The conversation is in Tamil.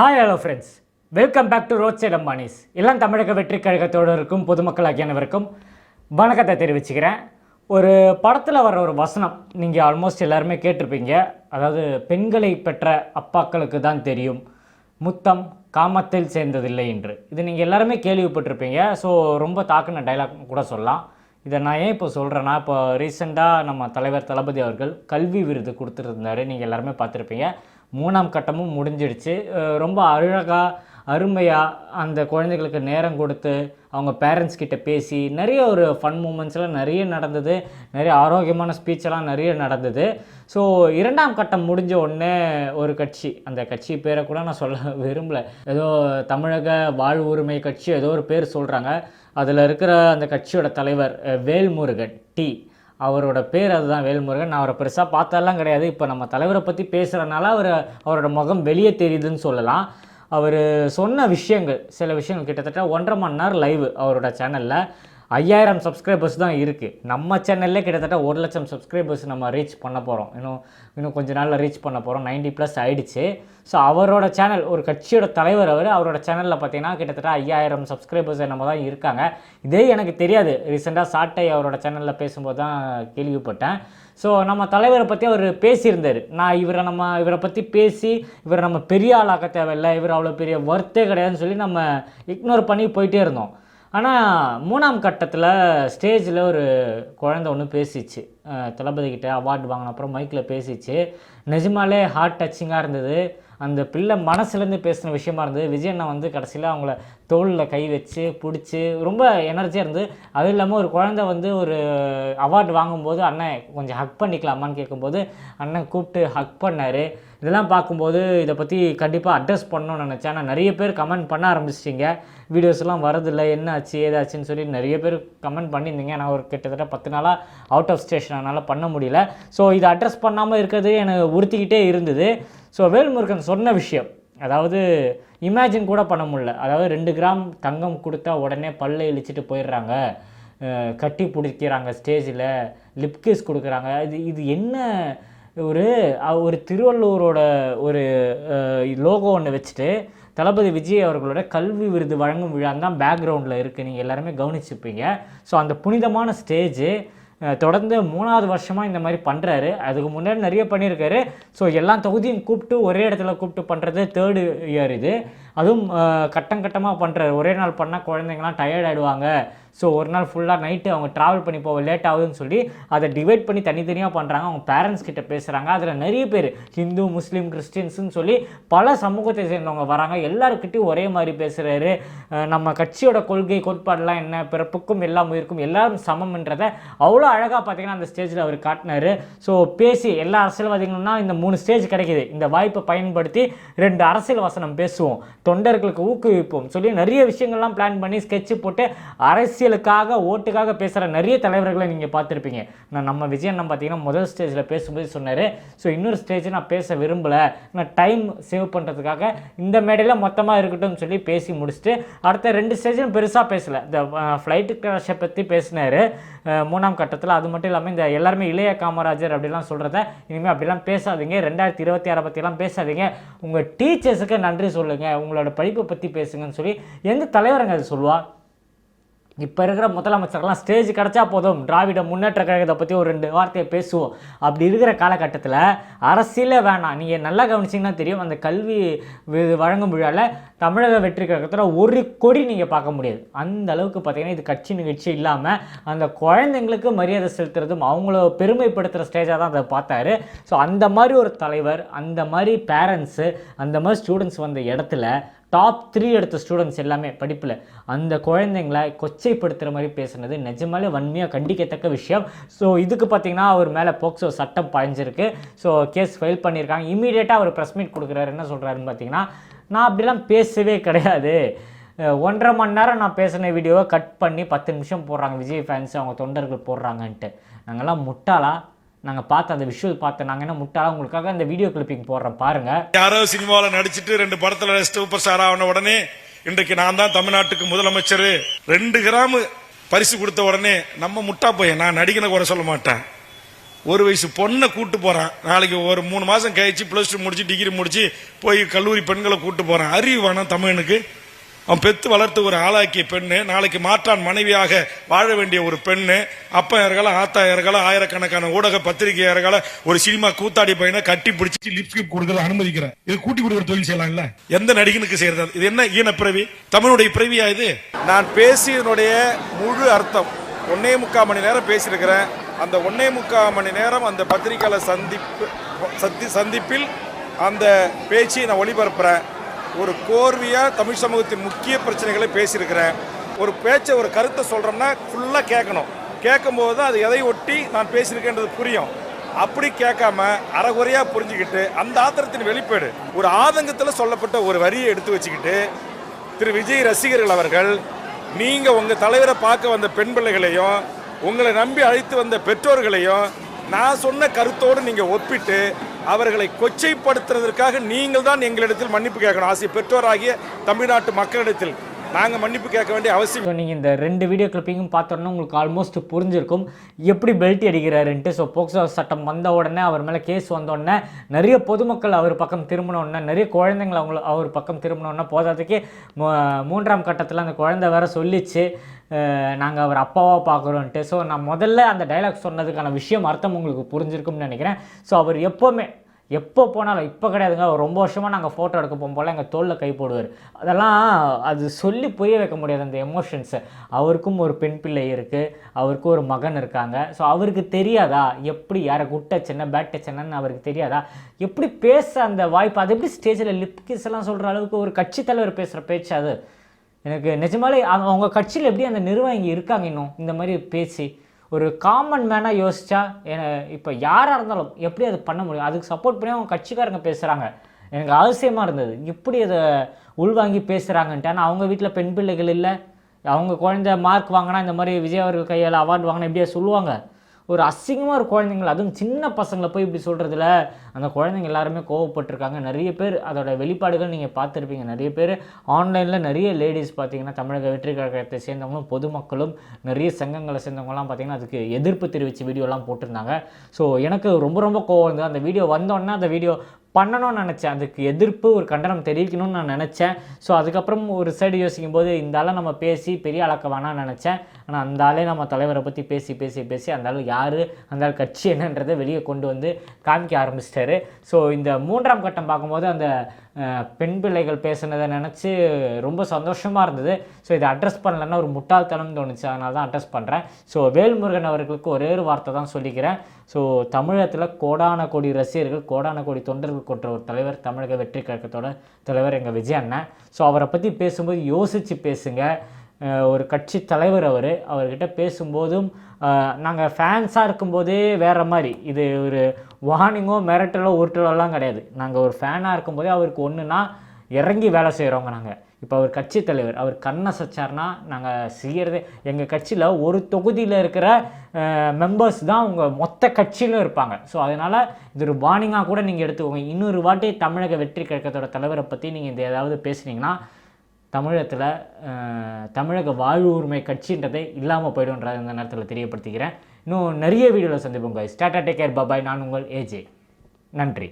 Hi hello friends welcome back to roadside Ambanis எல்லாம் தமிழக வெற்றி கழகத்தோடு இருக்கும் பொதுமக்கள் அனைவருக்கும் வணக்கத்தை தெரிவிச்சுக்கிறேன். ஒரு படத்தில் வர ஒரு வசனம் நீங்கள் ஆல்மோஸ்ட் எல்லாருமே கேட்டிருப்பீங்க. அதாவது பெண்களை பெற்ற அப்பாக்களுக்கு தான் தெரியும். முத்தம் காமத்தில் சேர்ந்ததில்லை என்று. இது நீங்கள் எல்லாருமே கேள்விப்பட்டிருப்பீங்க. ஸோ ரொம்ப தாக்குன டைலாக் கூட சொல்லலாம். இதை நான் ஏன் இப்போ சொல்கிறேன்னா இப்போ ரீசெண்டாக நம்ம தலைவர் தளபதி அவர்கள் கல்வி விருது கொடுத்துருந்தாரு. நீங்கள் எல்லாருமே பார்த்துருப்பீங்க. மூணாம் கட்டமும் முடிஞ்சிடுச்சு. ரொம்ப அழகாக அருமையாக அந்த குழந்தைகளுக்கு நேரம் கொடுத்து அவங்க பேரண்ட்ஸ் கிட்ட பேசி நிறைய ஒரு ஃபன் மூமெண்ட்ஸ்லாம் நிறைய நடந்தது. நிறைய ஆரோக்கியமான ஸ்பீச்செல்லாம் நிறைய நடந்தது. ஸோ இரண்டாம் கட்டம் முடிஞ்ச உடனே ஒரு கட்சி அந்த கட்சி பேரை கூட நான் சொல்ல விரும்பல. ஏதோ தமிழக வாழ் உரிமை கட்சி ஏதோ ஒரு பேர் சொல்கிறாங்க அதில் இருக்கிற அந்த கட்சியோட தலைவர் வேல்முருகன் டி. அவரோட பேர் அதுதான் வேல்முருகன். நான் அவரை பெருசாக பார்த்ததெல்லாம் கிடையாது. இப்போ நம்ம தலைவரை பற்றி பேசுகிறனால அவர் அவரோட முகம் வெளியே தெரியுதுன்னு சொல்லலாம். அவர் சொன்ன விஷயங்கள் சில விஷயங்கள் கிட்டத்தட்ட ஒன்றரை மணி நேரம் லைவ் அவரோட சேனலில் ஐயாயிரம் சப்ஸ்கிரைபர்ஸ் தான் இருக்குது நம்ம சேனல்லே கிட்டத்தட்ட ஒரு லட்சம் சப்ஸ்கிரைபர்ஸ் நம்ம ரீச் பண்ண போகிறோம் இன்னும் இன்னும் கொஞ்ச நாளில் ரீச் பண்ண போகிறோம் 90 ப்ளஸ் ஆகிடுச்சு ஸோ அவரோட சேனல் ஒரு கட்சியோட தலைவர் அவர் அவரோட சேனலில் பார்த்தீங்கன்னா கிட்டத்தட்ட ஐயாயிரம் சப்ஸ்கிரைபர்ஸ் நம்ம தான் இருக்காங்க. இதே எனக்கு தெரியாது. ரீசெண்டாக சாட்டை அவரோட சேனலில் பேசும்போது தான் கேள்விப்பட்டேன். ஸோ நம்ம தலைவரை பற்றி அவர் பேசியிருந்தார். நான் இவரை நம்ம இவரை பற்றி பேசி இவரை நம்ம பெரிய ஆளாக்க தேவையில்லை. இவர் அவ்வளோ பெரிய ஒர்த்தே கிடையாதுன்னு சொல்லி நம்ம இக்னோர் பண்ணி போயிட்டே இருந்தோம். ஆனால் மூணாம் கட்டத்தில் ஸ்டேஜில் ஒரு குழந்தை ஒன்று பேசிச்சு. தளபதி கிட்டே அவார்டு வாங்கின அப்புறம் மைக்கில் பேசிச்சு. நிஜமாலே ஹார்ட் டச்சிங்காக இருந்தது. அந்த பிள்ளை மனசுலேருந்து பேசின விஷயமா இருந்தது. விஜய் அண்ணா வந்து கடைசியில் அவங்கள தோளில் கை வச்சு பிடிச்சி ரொம்ப எனர்ஜியாக இருந்து அதுவும் இல்லாமல் ஒரு குழந்தை வந்து ஒரு அவார்டு வாங்கும்போது அண்ணன் கொஞ்சம் ஹக் பண்ணிக்கலாமான்னு கேட்கும்போது அண்ணன் கூப்பிட்டு ஹக் பண்ணார். இதெல்லாம் பார்க்கும்போது இதை பற்றி கண்டிப்பாக அட்ரஸ் பண்ணணும்னு நினச்சேன். ஆனால் நிறைய பேர் கமெண்ட் பண்ண ஆரம்பிச்சிட்டிங்க. வீடியோஸ்லாம் வரதில்லை. என்ன ஆச்சு ஏதாச்சுன்னு சொல்லி நிறைய பேர் கமெண்ட் பண்ணியிருந்தீங்க. நான் ஒரு கிட்டத்தட்ட பத்து நாளாக அவுட் ஆஃப் ஸ்டேஷன் அதனால் பண்ண முடியல. ஸோ இதை அட்ரஸ் பண்ணாமல் இருக்கிறது எனக்கு உறுத்திக்கிட்டே இருந்தது. ஸோ வேல்முருகன் சொன்ன விஷயம் அதாவது இமேஜின் கூட பண்ண முடியல. அதாவது ரெண்டு கிராம் தங்கம் கொடுத்தா உடனே பல்லை இழிச்சிட்டு போயிடுறாங்க. கட்டி பிடிக்கிறாங்க ஸ்டேஜில் லிப்கிஸ் கொடுக்குறாங்க. இது இது என்ன ஒரு ஒரு திருவள்ளூரோட ஒரு லோகோ ஒன்று வச்சுட்டு தளபதி விஜய் அவர்களோட கல்வி விருது வழங்கும் விழா தான் பேக்ரவுண்டில் இருக்குது நீங்கள் எல்லாருமே கவனிச்சுப்பீங்க ஸோ அந்த புனிதமான ஸ்டேஜு தொடர்ந்து மூணாவது வருஷமாக இந்த மாதிரி பண்ணுறாரு அதுக்கு முன்னாடி நிறைய பண்ணியிருக்காரு. ஸோ எல்லா தொகுதியும் கூப்பிட்டு ஒரே இடத்துல கூப்பிட்டு பண்ணுறது தேர்டு இயர் இது. அதுவும் கட்டம் கட்டமாக பண்ணுற ஒரே நாள் பண்ணால் குழந்தைங்களாம் டயர்ட் ஆகிடுவாங்க ஸோ ஒரு நாள் ஃபுல்லாக நைட்டு அவங்க ட்ராவல் பண்ணி போக லேட் ஆகுதுன்னு சொல்லி அதை டிவைட் பண்ணி தனித்தனியாக பண்ணுறாங்க அவங்க பேரண்ட்ஸ் கிட்ட பேசுகிறாங்க அதில் நிறைய பேர் ஹிந்து முஸ்லீம் கிறிஸ்டின்ஸ்னு சொல்லி பல சமூகத்தை சேர்ந்தவங்க வராங்க. எல்லாருக்கிட்டையும் ஒரே மாதிரி பேசுகிறாரு நம்ம கட்சியோட கொள்கை கோட்பாடெலாம் என்ன பிறப்புக்கும் எல்லா உயிருக்கும் எல்லாரும் சமம்ன்றதை அவ்வளோ அழகாக பார்த்தீங்கன்னா அந்த ஸ்டேஜில் அவர் காட்டினார். ஸோ பேசி எல்லா அரசியல்வாதிகளும்னா இந்த மூணு ஸ்டேஜ் கிடைக்குது. இந்த வாய்ப்பை பயன்படுத்தி ரெண்டு அரசியல் வசனம் பேசுவோம். தொண்டர்களுக்கு ஊக்குவிப்போம். சொல்லி நிறைய விஷயங்கள்லாம் பிளான் பண்ணி ஸ்கெட்சு போட்டு அரசியலுக்காக ஓட்டுக்காக பேசுகிற நிறைய தலைவர்களை நீங்கள் பார்த்துருப்பீங்க. நான் நம்ம விஜய் பார்த்தீங்கன்னா முதல் ஸ்டேஜில் பேசும்போது சொன்னார். ஸோ இன்னொரு ஸ்டேஜ் நான் பேச விரும்பலை. நான் டைம் சேவ் பண்ணுறதுக்காக இந்த மேடையில் மொத்தமாக இருக்கட்டும் சொல்லி பேசி முடிச்சுட்டு அடுத்த ரெண்டு ஸ்டேஜும் பெருசாக பேசலை. இந்த ஃப்ளைட்டு கிராஷை பற்றி பேசினார். மூணாம் கட்டத்தில். அது மட்டும் இல்லாமல் இந்த எல்லாருமே இளைய காமராஜர் அப்படிலாம் சொல்கிறத இனிமேல் அப்படிலாம் பேசாதீங்க. ரெண்டாயிரத்தி இருபத்தி ஆறை பற்றிலாம் பேசாதீங்க. உங்கள் டீச்சர்ஸுக்கு நன்றி சொல்லுங்கள் உங்களோட படிப்பை பற்றி பேசுங்கன்னு சொல்லி எந்த தலைவருங்க அது சொல்லுவாள் இப்போ இருக்கிற முதலமைச்சர்லாம் ஸ்டேஜ் கிடச்சா போதும். திராவிட முன்னேற்ற கழகத்தை பற்றி ஒரு ரெண்டு வார்த்தையை பேசுவோம். அப்படி இருக்கிற காலகட்டத்தில் அரசியலே வேணாம். நீங்கள் நல்லா கவனிச்சிங்கன்னா தெரியும் அந்த கல்வி வழங்கும் விழாவில் தமிழக வெற்றி கழகத்தில் ஒரு கொடி நீங்கள் பார்க்க முடியாது. அந்த அளவுக்கு பார்த்தீங்கன்னா இது கட்சி நிகழ்ச்சி இல்லாமல் அந்த குழந்தைங்களுக்கு மரியாதை செலுத்துறதும் அவங்கள பெருமைப்படுத்துகிற ஸ்டேஜாக தான் அதை பார்த்தாரு. ஸோ அந்த மாதிரி ஒரு தலைவர் அந்த மாதிரி பேரண்ட்ஸு அந்த மாதிரி ஸ்டூடெண்ட்ஸ் வந்த இடத்துல டாப் த்ரீ எடுத்த ஸ்டூடெண்ட்ஸ் எல்லாமே படிப்பில். அந்த குழந்தைங்களை கொச்சைப்படுத்துகிற மாதிரி பேசுனது நிஜமாலே வன்மையாக கண்டிக்கத்தக்க விஷயம். ஸோ இதுக்கு பார்த்தீங்கன்னா அவர் மேலே போக்சோ சட்டம் பாய்ஞ்சிருக்கு. ஸோ கேஸ் ஃபைல் பண்ணியிருக்காங்க இமீடியட்டாக அவர் ப்ரெஸ் மீட் கொடுக்குறாரு. என்ன சொல்கிறாருன்னு பார்த்தீங்கன்னா நான் அப்படிலாம் பேசவே கிடையாது. ஒன்றரை மணி நேரம் நான் பேசின வீடியோவை கட் பண்ணி பத்து நிமிஷம் போடுறாங்க. விஜய் ஃபேன்ஸ் அவங்க தொண்டர்கள் போடுறாங்கன்ட்டு. நாங்கள்லாம் முட்டாளா? நாங்கள் பார்த்த அந்த விஷுவல் பார்த்து நாங்கள் என்ன முட்டாளா உங்களுக்காக அந்த வீடியோ கிளிப்பிங் போடுறோம் பாருங்கள் யாரோ சினிமாவில் நடிச்சிட்டு ரெண்டு படத்தில் சூப்பர் ஸ்டார் ஆன உடனே இன்றைக்கு நான் தான் தமிழ்நாட்டுக்கு முதலமைச்சர். ரெண்டு கிராம் பரிசு கொடுத்த உடனே நம்ம முட்டா போய் நான் நடிகனை குறை சொல்ல மாட்டேன். ஒரு வயசு பொண்ணை கூட்டு போறான். நாளைக்கு ஒரு மூணு மாசம் கழிச்சு பிளஸ் டூ முடிச்சு டிகிரி முடிச்சு போய் கல்லூரி பெண்களை கூட்டு போறான். அறிவு வேணாம் தமிழனுக்கு. அவன் பெத்து வளர்த்து ஒரு ஆளாக்கிய பெண்ணு நாளைக்கு மாற்றான் மனைவியாக வாழ வேண்டிய ஒரு பெண்ணு அப்பா இறகல ஆத்தா ஆயிரக்கணக்கான ஊடக பத்திரிகை ஒரு சினிமா கூத்தாடி பையனை கட்டி பிடிச்சி லிப்ஸ்டிக் கொடுக்கறது அனுமதிக்கிறேன். இது கூட்டி கொடுக்குற தொழில் செய்யலாம்ல? எந்த நடிகனுக்கு செய்யறது? இது என்ன ஈன பிறவி? தமிழுடைய பிறவியா இது? நான் பேசியதனுடைய முழு அர்த்தம். ஒன்னே முக்கால் மணி நேரம் பேசியிருக்கிறேன். அந்த ஒன்னே முக்கால் மணி நேரம் அந்த பத்திரிகையாளர் சந்திப்பு சந்தி சந்திப்பில் அந்த பேச்சை நான் ஒளிபரப்புறேன். ஒரு கோர்வையாக தமிழ் சமூகத்தின் முக்கிய பிரச்சனைகளை பேசியிருக்கிறேன். ஒரு பேச்சை ஒரு கருத்தை சொல்கிறோம்னா ஃபுல்லாக கேட்கணும். கேட்கும்போது தான் அது எதை ஒட்டி நான் பேசியிருக்கேன்றது புரியும். அப்படி கேட்காம அறகுறையாக புரிஞ்சுக்கிட்டு அந்த ஆத்திரத்தின் வெளிப்பாடு ஒரு ஆதங்கத்தில் சொல்லப்பட்ட ஒரு வரியை எடுத்து வச்சுக்கிட்டு திரு விஜய் ரசிகர்கள் அவர்கள் நீங்கள் உங்கள் தலைவரை பார்க்க வந்த பெண் பிள்ளைகளையும் உங்களை நம்பி அழைத்து வந்த பெற்றோர்களையும் நான் சொன்ன கருத்தோடு நீங்கள் ஒப்பிட்டு அவர்களை கொச்சைப்படுத்துறதற்காக நீங்கள் தான் எங்களிடத்தில் மன்னிப்பு கேட்கணும். ஆசிய பெற்றோராகிய தமிழ்நாட்டு மக்களிடத்தில் நாங்கள் மன்னிப்பு கேட்க வேண்டிய அவசியம் நீங்கள் இந்த ரெண்டு வீடியோ கிளிப்பிங்கும் பார்த்தோன்னா உங்களுக்கு ஆல்மோஸ்ட் புரிஞ்சிருக்கும். எப்படி பெல்ட் அடிக்கிறாருன்ட்டு. ஸோ போக்சோ சட்டம் வந்த உடனே அவர் மேலே கேஸ் வந்த உடனே நிறைய பொதுமக்கள் அவர் பக்கம் திரும்பினோடனே நிறைய குழந்தைங்கள் அவங்கள அவர் பக்கம் திரும்பினோடனே உடனே மூன்றாம் கட்டத்தில் அந்த குழந்தை வேற சொல்லிச்சு. நாங்கள் அவர் அப்பாவாக பார்க்குறோன்ட்டு. ஸோ நான் முதல்ல அந்த டைலாக் சொன்னதுக்கான விஷயம் அர்த்தம் உங்களுக்கு புரிஞ்சிருக்கும்னு நினைக்கிறேன். ஸோ அவர் எப்போவுமே எப்போ போனாலும் இப்போ கிடையாதுங்க. ரொம்ப வருஷமாக நாங்கள் ஃபோட்டோ எடுக்க போகும்போல எங்கள் தோளில் கை போடுவார். அதெல்லாம் அது சொல்லி புரிய வைக்க முடியாது அந்த எமோஷன்ஸை அவருக்கும் ஒரு பெண் பிள்ளை இருக்குது அவருக்கும் ஒரு மகன் இருக்காங்க. ஸோ அவருக்கு தெரியாதா? எப்படி யாரை குட்ட சின்ன பேட்ட சின்னன்னு அவருக்கு தெரியாதா? எப்படி பேச அந்த வாய்ப்பு அது எப்படி ஸ்டேஜில் லிப் கிஸ் எல்லாம் சொல்கிற அளவுக்கு ஒரு கட்சி தலைவர் பேசுகிற பேச்சு அது? எனக்கு நிஜமாலே அவங்க அவங்க கட்சியில் எப்படி அந்த நிர்வாகி இருக்காங்க இன்னும்? இந்த மாதிரி பேசி ஒரு காமன் மேனாக யோசித்தா இப்போ யாராக இருந்தாலும் எப்படி அது பண்ண முடியும்? அதுக்கு சப்போர்ட் பண்ணி அவங்க கட்சிக்காரங்க பேசுகிறாங்க எனக்கு அவசியமாக இருந்தது. எப்படி அதை உள்வாங்கி பேசுகிறாங்கன்ட்டு ஆனால் அவங்க வீட்டில் பெண் பிள்ளைகள் இல்லை. அவங்க குழந்தை மார்க் வாங்கினா இந்த மாதிரி விஜய் அவர்கள் கையால் அவார்டு வாங்கினா எப்படியா சொல்லுவாங்க. ஒரு அசிங்கமாக ஒரு குழந்தைங்கள அதுவும் சின்ன பசங்களை போய் இப்படி சொல்கிறதுல அந்த குழந்தைங்க எல்லாருமே கோவப்பட்டிருக்காங்க. நிறைய பேர் அதோட வெளிப்பாடுகள் நீங்கள் பார்த்துருப்பீங்க. நிறைய பேர் ஆன்லைனில் நிறைய லேடிஸ் பார்த்தீங்கன்னா தமிழக வெற்றி கழகத்தை சேர்ந்தவங்களும் பொதுமக்களும் நிறைய சங்கங்களை சேர்ந்தவங்களாம் பார்த்தீங்கன்னா அதுக்கு எதிர்ப்பு தெரிவித்து வீடியோலாம் போட்டிருந்தாங்க. ஸோ எனக்கு ரொம்ப ரொம்ப கோவம் இருந்தது. அந்த வீடியோ வந்தோடனே அந்த வீடியோ பண்ணணும்னு நினச்சேன். அதுக்கு எதிர்ப்பு ஒரு கண்டனம் தெரிவிக்கணும்னு நான் நினச்சேன். ஸோ அதுக்கப்புறம் ஒரு சைடு யோசிக்கும் போது இந்த ஆளை நம்ம பேசி பெரிய அளக்க வேணாம்னு நினச்சேன். ஆனால் அந்த ஆளே நம்ம தலைவரை பற்றி பேசி பேசி பேசி அந்த ஆள் யார் அந்த ஆள் கட்சி என்னன்றதை வெளியே கொண்டு வந்து காமிக்க ஆரம்பிச்சிட்டாரு. ஸோ இந்த மூன்றாம் கட்டம் பார்க்கும்போது அந்த பெண் பிள்ளைகள் பேசுனதை நினச்சி ரொம்ப சந்தோஷமாக இருந்தது. ஸோ இதை அட்ரஸ் பண்ணலன்னா ஒரு முட்டாள்தனம் தோணுச்சு. அதனால தான் அட்ரஸ் பண்ணுறேன் ஸோ வேல்முருகன் அவர்களுக்கு ஒரே ஒரு வார்த்தை தான் சொல்லிக்கிறேன். ஸோ தமிழகத்தில் கோடான கோடி ரசிகர்கள் கோடான கோடி தொண்டர்கள் கொன்ற ஒரு தலைவர் தமிழக வெற்றி கழகத்தோட தலைவர் எங்கள் விஜய் அண்ணன். ஸோ அவரை பற்றி பேசும்போது யோசித்து பேசுங்கள் ஒரு கட்சி தலைவர் அவர் அவர்கிட்ட பேசும்போதும் நாங்கள் ஃபேன்ஸாக இருக்கும்போதே வேறு மாதிரி. இது ஒரு வார்னிங்கோ மிரட்டலோ உருட்டலோலாம் கிடையாது. நாங்கள் ஒரு ஃபேனாக இருக்கும்போதே அவருக்கு ஒன்றுனா இறங்கி வேலை செய்கிறவங்க நாங்கள் இப்போ அவர் கட்சி தலைவர் அவர் கண்ணை சச்சார்னா நாங்கள் செய்கிறதே எங்கள் கட்சியில் ஒரு தொகுதியில் இருக்கிற மெம்பர்ஸ் தான் உங்கள் மொத்த கட்சியிலும் இருப்பாங்க. ஸோ அதனால் இது ஒரு வார்னிங்காக கூட நீங்கள் எடுத்துக்கோங்க. இன்னொரு வாட்டி தமிழக வெற்றி கழகத்தோட தலைவரை பற்றி நீங்கள் இந்த ஏதாவது பேசுனீங்கன்னா தமிழகத்தில் தமிழக வாழ்வு உரிமை கட்சின்றதே இல்லாமல் போயிடும்ன்றதை இந்த நேரத்தில் தெரியப்படுத்திக்கிறேன். இன்னும் நிறைய வீடியோவில் சந்திப்போம் guys. டாடா டேக் கேர் பபாய் நான் உங்கள் ஏஜே நன்றி.